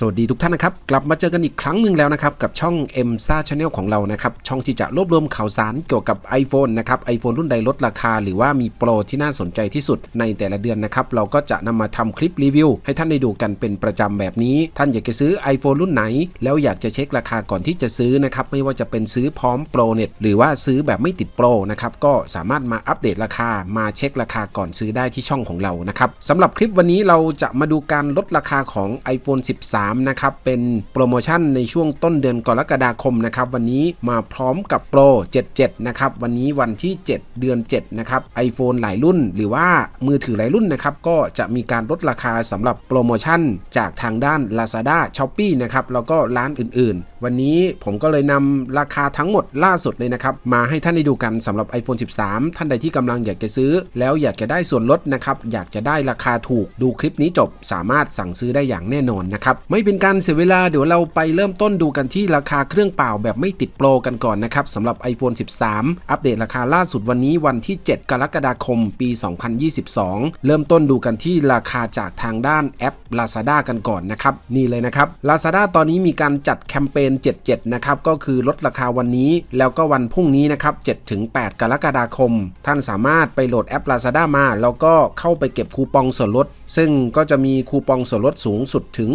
สวัสดีทุกท่านนะครับ กลับมาเจอกันอีกครั้งหนึ่งแล้วนะครับ กับช่อง m s a Channel ของเรานะครับ ช่องที่จะรวบรวมข่าวสารเกี่ยวกับ iPhone นะครับ iPhone รุ่นใดลดราคา หรือว่ามีโปรที่น่าสนใจที่สุดในแต่ละเดือนนะครับ เราก็จะนำมาทำคลิปรีวิว ให้ท่านได้ดูกันเป็นประจำแบบนี้ ท่านอยากจะซื้อ iPhone รุ่นไหน แล้วอยากจะเช็คราคาก่อนที่จะซื้อนะครับไม่ว่าจะเป็นซื้อพร้อมโปรเน็ตหรือว่าซื้อแบบไม่ติดโปรนะครับก็สามารถมาอัปเดตราคามาเช็คราคาก่อนซื้อได้ที่ช่องของเรานะครับสำหรับคลิปวันนี้เราจะมาดูการลดราคาของ iPhone 13นะครับเป็นโปรโมชั่นในช่วงต้นเดือนกรกฎาคมนะครับวันนี้มาพร้อมกับโปร 77 นะครับวันนี้วันที่ 7 เดือน 7 นะครับ iPhone หลายรุ่น หรือว่ามือถือหลายรุ่นนะครับก็จะมีการลดราคาสำหรับโปรโมชั่นจากทางด้าน Lazada Shopee นะครับแล้วก็ร้านอื่นๆวันนี้ผมก็เลยนำราคาทั้งหมดล่าสุดเลยนะครับ มาให้ท่านได้ดูกันสำหรับ iPhone 13 ท่านใดที่กำลังอยากจะซื้อ แล้วอยากจะได้ส่วนลดนะครับ อยากจะได้ราคาถูกดูคลิปนี้จบ สามารถสั่งซื้อได้อย่างแน่นอนนะครับ ไม่เป็นการเสียเวลาเดี๋ยวเราไปเริ่มต้นดูกันที่ราคาเครื่องเปล่าแบบไม่ติดโปรกันก่อนนะครับสำหรับ iPhone 13 อัปเดตราคาล่าสุดวันนี้วันที่ 7 กรกฎาคม ปี 2022 เริ่มต้นดูกันที่ราคาจากทางด้านแอป Lazada กันก่อนนะครับนี่เลยนะครับ Lazada ตอนนี้มีการจัดแคมเปญ77 นะครับ ก็คือลดราคาวันนี้ แล้วก็วันพรุ่งนี้นะครับ 7-8 กรกฎาคม ท่านสามารถไปโหลดแอป Lazada มา แล้วก็เข้าไปเก็บคูปองส่วนลด ซึ่งก็จะมีคูปองส่วนลดสูงสุดถึง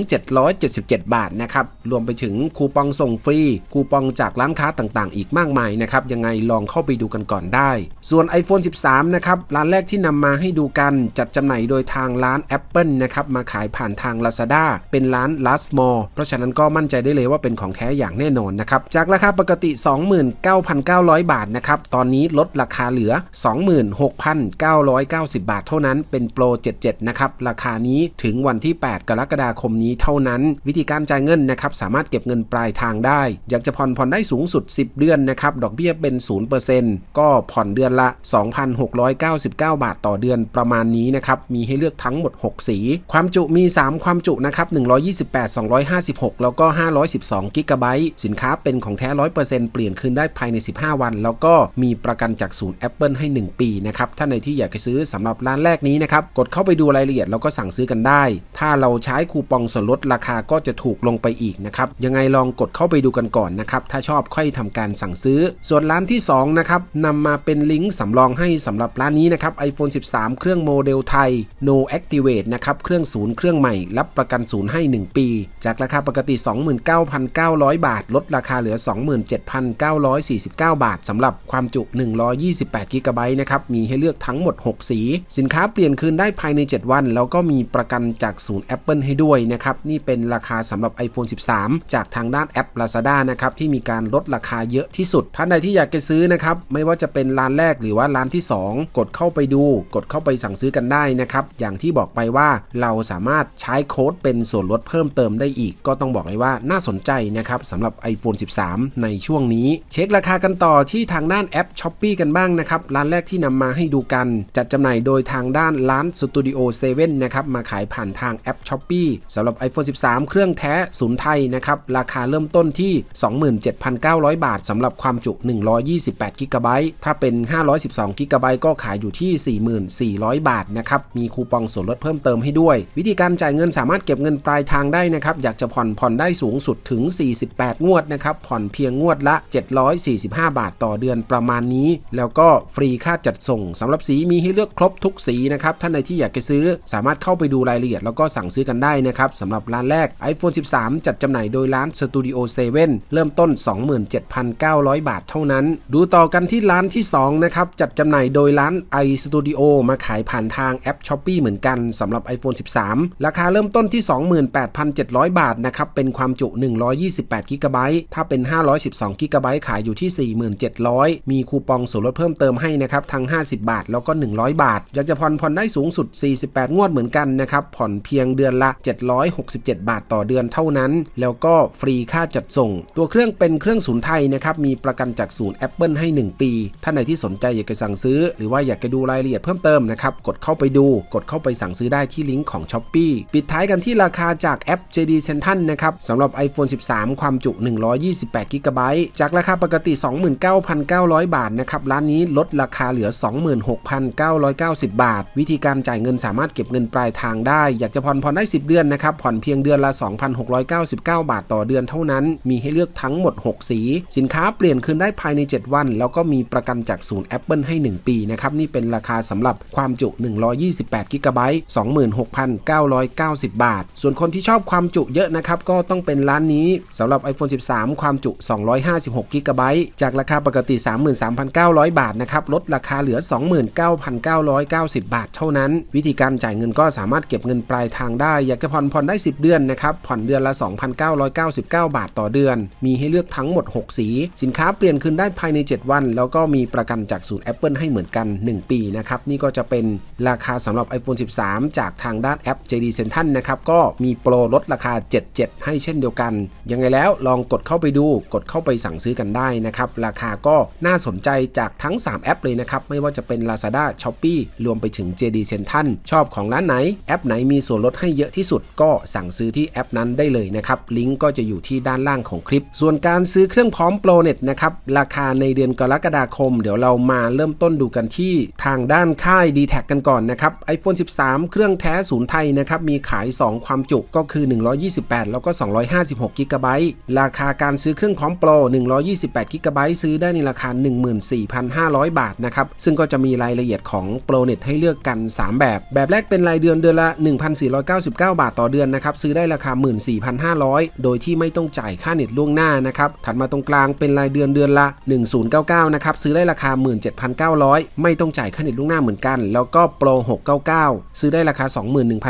777 บาทนะครับ รวมไปถึงคูปองส่งฟรี คูปองจากร้านค้าต่างๆ อีกมากมายนะครับ ยังไงลองเข้าไปดูกันก่อนได้ ส่วน iPhone 13 นะครับ ร้านแรกที่นำมาให้ดูกันจัดจำหน่ายโดยทางร้าน Apple นะครับ มาขายผ่านทาง Lazada เป็นร้าน Last Mall เพราะฉะนั้นก็มั่นใจได้เลยว่าเป็นของแท้อย่างแน่นอนนะครับ จากราคาปกติ 29,900 บาทนะครับ ตอนนี้ลดราคาเหลือ 26,990 บาทเท่านั้น เป็นโปร 77 นะครับ ราคานี้ถึงวันที่ 8 กรกฎาคมนี้เท่านั้น วิธีการจ่ายเงินนะครับ สามารถเก็บเงินปลายทางได้ อยากจะผ่อนผ่อนได้สูงสุด 10 เดือนนะครับ ดอกเบี้ยเป็น 0%ก็ผ่อนเดือนละ 2,699 บาทต่อเดือนประมาณนี้นะครับ มีให้เลือกทั้งหมด 6 สี ความจุมี 3 ความจุนะครับ 128 256 แล้วก็ 512กิกะไบต์สินค้าเป็นของแท้ 100%เปลี่ยนคืนได้ภายใน 15 วัน แล้วก็มีประกันจากศูนย์ Apple ให้ 1 ปีนะครับท่าในที่อยากจะซื้อสำหรับร้านแรกนี้นะครับกดเข้าไปดูรายละเอียดแล้วก็สั่งซื้อกันได้ ถ้าเราใช้คูปองส่วนลดราคาก็จะถูกลงไปอีกนะครับยังไงลองกดเข้าไปดูกันก่อนนะครับถ้าชอบค่อยทำการสั่งซื้อ ส่วนร้านที่2นะครับนำมาเป็นลิงก์สำรองให้สำหรับร้านนี้นะครับ iPhone 13 เครื่องโมเดลไทย No Activate นะครับเครื่องศูนย์เครื่องใหม่ รับประกันศูนย์ให้ 1 ปี จากราคาปกติ 29,900บาท ลดราคาเหลือ 27,949 บาทสำหรับความจุ 128กิกะไบต์นะครับ มีให้เลือกทั้งหมด 6 สี สินค้าเปลี่ยนคืนได้ภายใน 7 วัน แล้วก็มีประกันจากศูนย์ Apple ให้ด้วยนะครับ นี่เป็นราคาสำหรับ iPhone 13 จากทางด้านแอป Lazada นะครับ ที่มีการลดราคาเยอะที่สุด ท่านใดที่อยากจะซื้อนะครับ ไม่ว่าจะเป็นร้านแรกหรือว่าร้านที่ 2 กดเข้าไปดู กดเข้าไปสั่งซื้อกันได้นะครับ อย่างที่บอกไปว่าเราสามารถใช้โค้ดเป็นส่วนลดเพิ่มเติมได้อีก ก็ต้องบอกเลยว่าน่าสนใจนะครับสำหรับ iPhone 13 ในช่วงนี้ เช็คราคากันต่อที่ทางด้านแอป s h อ p e e กันบ้างนะครับ ร้านแรกที่นำมาให้ดูกัน จัดจำหน่ายโดยทางด้านร้าน Studio 7 นะครับ มาขายผ่านทางแอป s h อ p e e สำหรับ iPhone 13 เครื่องแท้ศูนย์ไทยนะครับ ราคาเริ่มต้นที่ 27,900 บาทสำหรับความจุ 128 กิกะไบต์ถ้าเป็น 512 กิกะไบต์ก็ขายอยู่ที่ 44,000 บาทนะครับ มีคูปองส่วนลดเพิ่มเติมให้ด้วย วิธีการจ่ายเงินสามารถเก็บเงินปลายทางได้นะครับ อยากจะผ่อนผ่อนได้สูงสุดถึง 4 48 งวดนะครับผ่อนเพียงงวดละ 745 บาทต่อเดือนประมาณนี้ แล้วก็ฟรีค่าจัดส่งสำหรับสีมีให้เลือกครบทุกสีนะครับท่านใดที่อยากจะซื้อสามารถเข้าไปดูรายละเอียด แล้วก็สั่งซื้อกันได้นะครับสำหรับร้านแรก iPhone 13 จัดจำหน่ายโดยร้าน Studio 7 เริ่มต้น 27,900 บาทเท่านั้น ดูต่อกันที่ร้านที่ 2 นะครับ จัดจำหน่ายโดยร้าน iStudio มาขายผ่านทางแอป Shopee เหมือนกันสำหรับ iPhone 13 ราคาเริ่มต้นที่ 28,700 บาทนะครับ เป็นความจุ 128กิกะไบต์ถ้าเป็น 512กิกะไบต์ขายอยู่ที่ 47,000 มีคูปองส่วนลดเพิ่มเติมให้นะครับทั้ง 50 บาท แล้วก็ 100 บาท อยากจะผ่อนผ่อนได้สูงสุด 48 งวดเหมือนกันนะครับผ่อนเพียงเดือนละ 767 บาทต่อเดือนเท่านั้น แล้วก็ฟรีค่าจัดส่ง ตัวเครื่องเป็นเครื่องศูนย์ไทยนะครับมีประกันจากศูนย์ Apple ให้ 1 ปี ท่านใดที่สนใจอยากจะสั่งซื้อ หรือว่าอยากจะดูรายละเอียดเพิ่มเติมนะครับกดเข้าไปดูกดเข้าไปสั่งซื้อได้ที่ลิงก์ของ s h อ p e e ปิดท้ายกันที่ราคาจากแอป JD Central นะครับสำหรับ iPhone 13ความจุ 128กิกะไบต์จากราคาปกติ 29,900 บาทนะครับ ร้านนี้ลดราคาเหลือ 26,990 บาท วิธีการจ่ายเงินสามารถเก็บเงินปลายทางได้ อยากจะผ่อนผ่อนได้ 10 เดือนนะครับ ผ่อนเพียงเดือนละ 2,699 บาทต่อเดือนเท่านั้น มีให้เลือกทั้งหมด 6 สี สินค้าเปลี่ยนคืนได้ภายใน 7 วัน แล้วก็มีประกันจากศูนย์ Apple ให้ 1 ปีนะครับ นี่เป็นราคาสำหรับความจุ 128กิกะไบต์26,990 บาท ส่วนคนที่ชอบความจุเยอะนะครับ ก็ต้องเป็นร้านนี้สำหรับ iPhone 13 ความจุ 256กิกะไบต์จากราคาปกติ 33,900 บาทนะครับลดราคาเหลือ 29,990 บาทเท่านั้น วิธีการจ่ายเงินก็สามารถเก็บเงินปลายทางได้ อยากจะผ่อนผ่อนได้ 10 เดือนนะครับผ่อนเดือนละ 2,999 บาทต่อเดือน มีให้เลือกทั้งหมด 6 สี สินค้าเปลี่ยนคืนได้ภายใน 7 วัน แล้วก็มีประกันจากศูนย์ Apple ให้เหมือนกัน 1 ปีนะครับนี่ก็จะเป็นราคาสำหรับ iPhone 13 จากทางด้านแอป JD Central นะครับก็มีโปรลดราคา 77 ให้เช่นเดียวกันยังไงแล้วลองกดเข้าไปดู กดเข้าไปสั่งซื้อกันได้นะครับ ราคาก็น่าสนใจจากทั้ง 3 แอปเลยนะครับ ไม่ว่าจะเป็น Lazada Shopee รวมไปถึง JD Central ชอบของร้านไหน แอปไหนมีส่วนลดให้เยอะที่สุด ก็สั่งซื้อที่แอปนั้นได้เลยนะครับ ลิงก์ก็จะอยู่ที่ด้านล่างของคลิป ส่วนการซื้อเครื่องพร้อมโปรเน็ตนะครับ ราคาในเดือนกรกฎาคม เดี๋ยวเรามาเริ่มต้นดูกันที่ทางด้านค่าย d t แทกันก่อนนะครับ iPhone 13 เครื่องแท้ศูนย์ไทยนะครับ มีขาย 2 ความจุก็คือ 128 แล้วก็ 256กิกะไบต์ราคาการซื้อเครื่องพร้อมโปร 128กิกะไบต์ซื้อได้ในราคา 14,500 บาทนะครับ ซึ่งก็จะมีรายละเอียดของโปรเน็ตให้เลือกกัน 3 แบบ แบบแรกเป็นรายเดือนเดือนละ 1,499 บาทต่อเดือนนะครับ ซื้อได้ราคา 14,500 โดยที่ไม่ต้องจ่ายค่าเน็ตล่วงหน้านะครับ ถัดมาตรงกลางเป็นรายเดือนเดือนละ 1099 นะครับ ซื้อได้ราคา 17,900 ไม่ต้องจ่ายค่าเน็ตล่วงหน้าเหมือนกัน แล้วก็โปร 699 ซื้อได้ราคา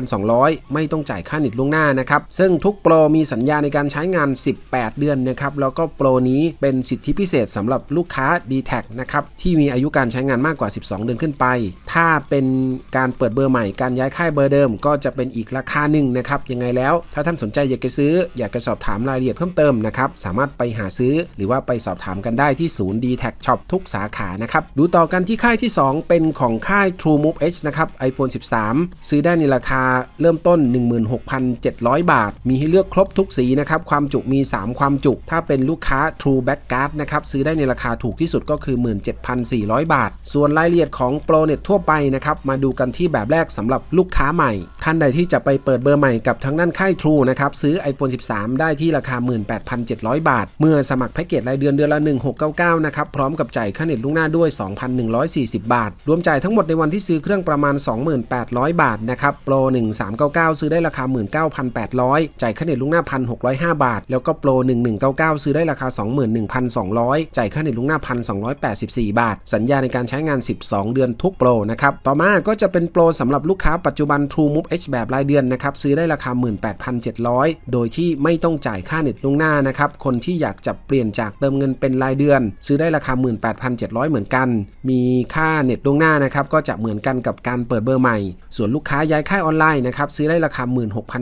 21,200 ไม่ต้องจ่ายค่าเน็ตล่วงหน้านะครับ ซึ่งทุกโปรมีสัญญาในการใช้งาน18 เดือนนะครับ แล้วก็โปรนี้เป็นสิทธิพิเศษสำหรับลูกค้า d t แทนะครับ ที่มีอายุการใช้งานมากกว่า 12 เดือนขึ้นไป ถ้าเป็นการเปิดเบอร์ใหม่ การย้ายค่ายเบอร์เดิม ก็จะเป็นอีกราคาหนึ่งนะครับ ยังไงแล้ว ถ้าท่านสนใจอยากจะซื้อ อยากจะสอบถามรายละเอียดเพิ่มเติมนะครับ สามารถไปหาซื้อ หรือว่าไปสอบถามกันได้ที่ศูนย์ d t แท Shop ทุกสาขานะครับ ดูต่อกันที่ค่ายที่ 2 เป็นของค่าย True Move H นะครับ iPhone 13 ซื้อได้ในราคาเริ่มต้น 16,700 บาท มีให้เลือกครบทุกสีนะครับ ความจุมีี 3 ความจุ ถ้าเป็นลูกค้า True Back Card นะครับ ซื้อได้ในราคาถูกที่สุดก็คือ 17,400 บาท ส่วนรายละเอียดของ ProNet ทั่วไปนะครับ มาดูกันที่แบบแรกสำหรับลูกค้าใหม่ ท่านใดที่จะไปเปิดเบอร์ใหม่กับทางด้านค่าย True นะครับ ซื้อ iPhone 13 ได้ที่ราคา 18,700 บาท เมื่อสมัครแพ็กเกจรายเดือนเดือนละ 1699 นะครับ พร้อมกับจ่ายค่าเน็ตล่วงหน้าด้วย 2,140 บาท รวมจ่ายทั้งหมดในวันที่ซื้อเครื่องประมาณ 2800บาทนะครับโปร1399 ซื้อได้ราคา 19,800 จ่ายค่าเน็ตล่วงหน้า 1,605 บาท แล้วก็โปร 1199 ซื้อได้ราคา 21,200 จ่ายค่าเน็ตล่วงหน้า 1,284 บาท สัญญาในการใช้งาน 12 เดือนทุกโปรนะครับ ต่อมาก็จะเป็นโปรสำหรับลูกค้าปัจจุบัน True Move H แบบรายเดือนนะครับซื้อได้ราคา 18,700 โดยที่ไม่ต้องจ่ายค่าเน็ตล่วงหน้านะครับคนที่อยากจะเปลี่ยนจากเติมเงินเป็นรายเดือน ซื้อได้ราคา 18,700 เหมือนกัน มีค่าเน็ตล่วงหน้านะครับก็จะเหมือนกันกับการเปิดเบอร์ใหม่ ส่วนลูกค้าย้ายค่ายออนไลน์นะครับซื้อได้ราคา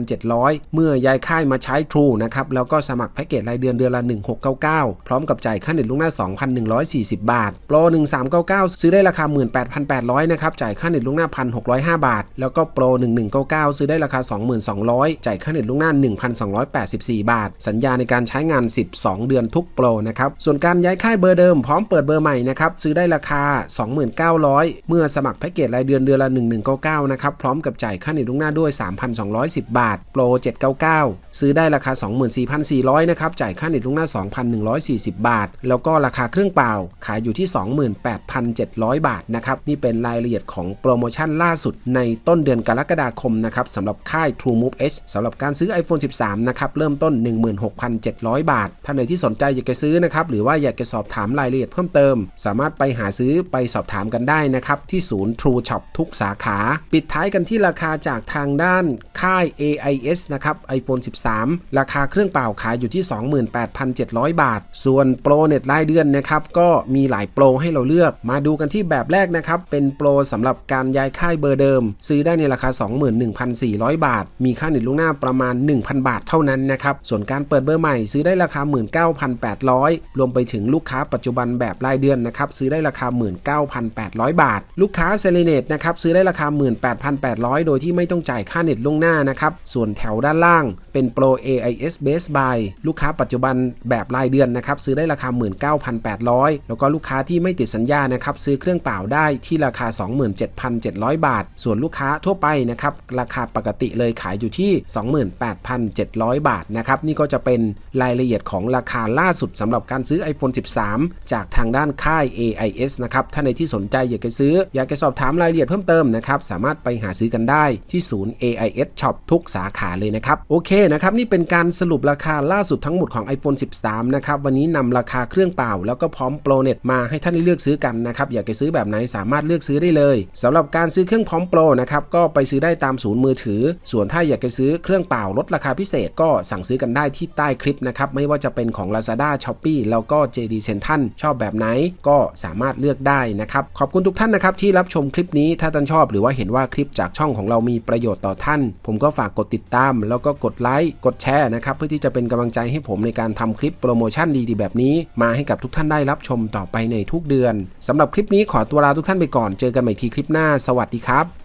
16,700 เมื่อย้ายค่ายมาใช้ True นะครับแล้วก็สมัครแพ็กเกจรายเดือนเดือนละ 1699 พร้อมกับจ่ายค่าเน็ตล่วงหน้า 2,140 บาท โปร 1399 ซื้อได้ราคา 18,800 นะครับ จ่ายค่าเน็ตล่วงหน้า 1,605 บาท แล้วก็โปร 1199 ซื้อได้ราคา 22,200 จ่ายค่าเน็ตล่วงหน้า 1,284 บาท สัญญาในการใช้งาน 12 เดือนทุกโปรนะครับ ส่วนการย้ายค่ายเบอร์เดิมพร้อมเปิดเบอร์ใหม่นะครับ ซื้อได้ราคา 29,000 เมื่อสมัครแพ็กเกจรายเดือนเดือนละ 1199 นะครับ พร้อมกับจ่ายค่าเน็ตล่วงหน้าด้วย 3,210 บาท โปร 799 ซื้อได้ราคา24,400 นะครับ จ่ายค่าเน็ตล่วงหน้า 2,140 บาท แล้วก็ราคาเครื่องเปล่า ขายอยู่ที่ 28,700 บาทนะครับ นี่เป็นรายละเอียดของโปรโมชั่นล่าสุดในต้นเดือนกรกฎาคมนะครับสำหรับค่าย True Move H สำหรับการซื้อ iPhone 13 นะครับ เริ่มต้น 16,700 บาท ท่านใดที่สนใจอยากจะซื้อนะครับ หรือว่าอยากจะสอบถามรายละเอียดเพิ่มเติม สามารถไปหาซื้อไปสอบถามกันได้นะครับ ที่ศูนย์ True Shop ทุกสาขา ปิดท้ายกันที่ราคาจากทางด้านค่าย AIS นะครับ iPhone 13 ราคาเครื่องเปล่าขายอยู่ที่ 28,700 บาท ส่วนโปรเน็ตรายเดือนนะครับก็มีหลายโปรให้เราเลือก มาดูกันที่แบบแรกนะครับ เป็นโปรสำหรับการย้ายค่ายเบอร์เดิม ซื้อได้ในราคา 21,400 บาท มีค่าเน็ตล่วงหน้าประมาณ 1,000 บาทเท่านั้นนะครับ ส่วนการเปิดเบอร์ใหม่ซื้อได้ราคา 19,800 รวมไปถึงลูกค้าปัจจุบันแบบรายเดือนนะครับซื้อได้ราคา 19,800 บาท ลูกค้าเซเลเนตนะครับซื้อได้ราคา 18,800 โดยที่ไม่ต้องจ่ายค่าเน็ตล่วงหน้านะครับส่วนแถวด้านล่าง เป็นโปร AIS Base Buy ลูกค้าปัจจุบันแบบรายเดือนนะครับซื้อได้ราคา 19,800 แล้วก็ลูกค้าที่ไม่ติดสัญญานะครับซื้อเครื่องเปล่าได้ที่ราคา 27,700 บาท ส่วนลูกค้าทั่วไปนะครับราคาปกติเลยขายอยู่ที่ 28,700 บาทนะครับนี่ก็จะเป็นรายละเอียดของราคาล่าสุดสำหรับการซื้อ iPhone 13 จากทางด้านค่าย AIS นะครับถ้าในที่สนใจอยากจะซื้อ อยากจะสอบถามรายละเอียดเพิ่มเติมนะครับสามารถไปหาซื้อกันได้ที่ศูนย์ AIS Shop ทุกสาขาเลยนะครับโอเคนะครับนี่เป็นการสรุปราคาล่าสุดทั้งหมดของ iPhone 13 นะครับ วันนี้นำราคาเครื่องเปล่า แล้วก็พร้อมโปรเน็ตมาให้ท่านเลือกซื้อกันนะครับ อยากจะซื้อแบบไหนสามารถเลือกซื้อได้เลยสำหรับการซื้อเครื่องพร้อมโปรนะครับก็ไปซื้อได้ตามศูนย์มือถือ ส่วนถ้าอยากจะซื้อเครื่องเปล่าลดราคาพิเศษก็สั่งซื้อกันได้ที่ใต้คลิปนะครับไม่ว่าจะเป็นของ Lazada Shopee แล้วก็ JD Central ชอบแบบไหนก็สามารถเลือกได้นะครับขอบคุณทุกท่านนะครับที่รับชมคลิปนี้ถ้าท่านชอบ หรือว่าเห็นว่าคลิปจากช่องของเรามีประโยชน์ต่อท่าน ผมก็ฝากกดติดตามแล้วก็กดไลค์กดแชร์นะครับเพื่อที่จะเป็นกำลังใจให้ผมในการทำคลิปโปรโมชั่นดีๆ แบบนี้ มาให้กับทุกท่านได้รับชมต่อไปในทุกเดือนสำหรับคลิปนี้ขอตัวลาทุกท่านไปก่อนเจอกันใหม่ทีคลิปหน้า สวัสดีครับ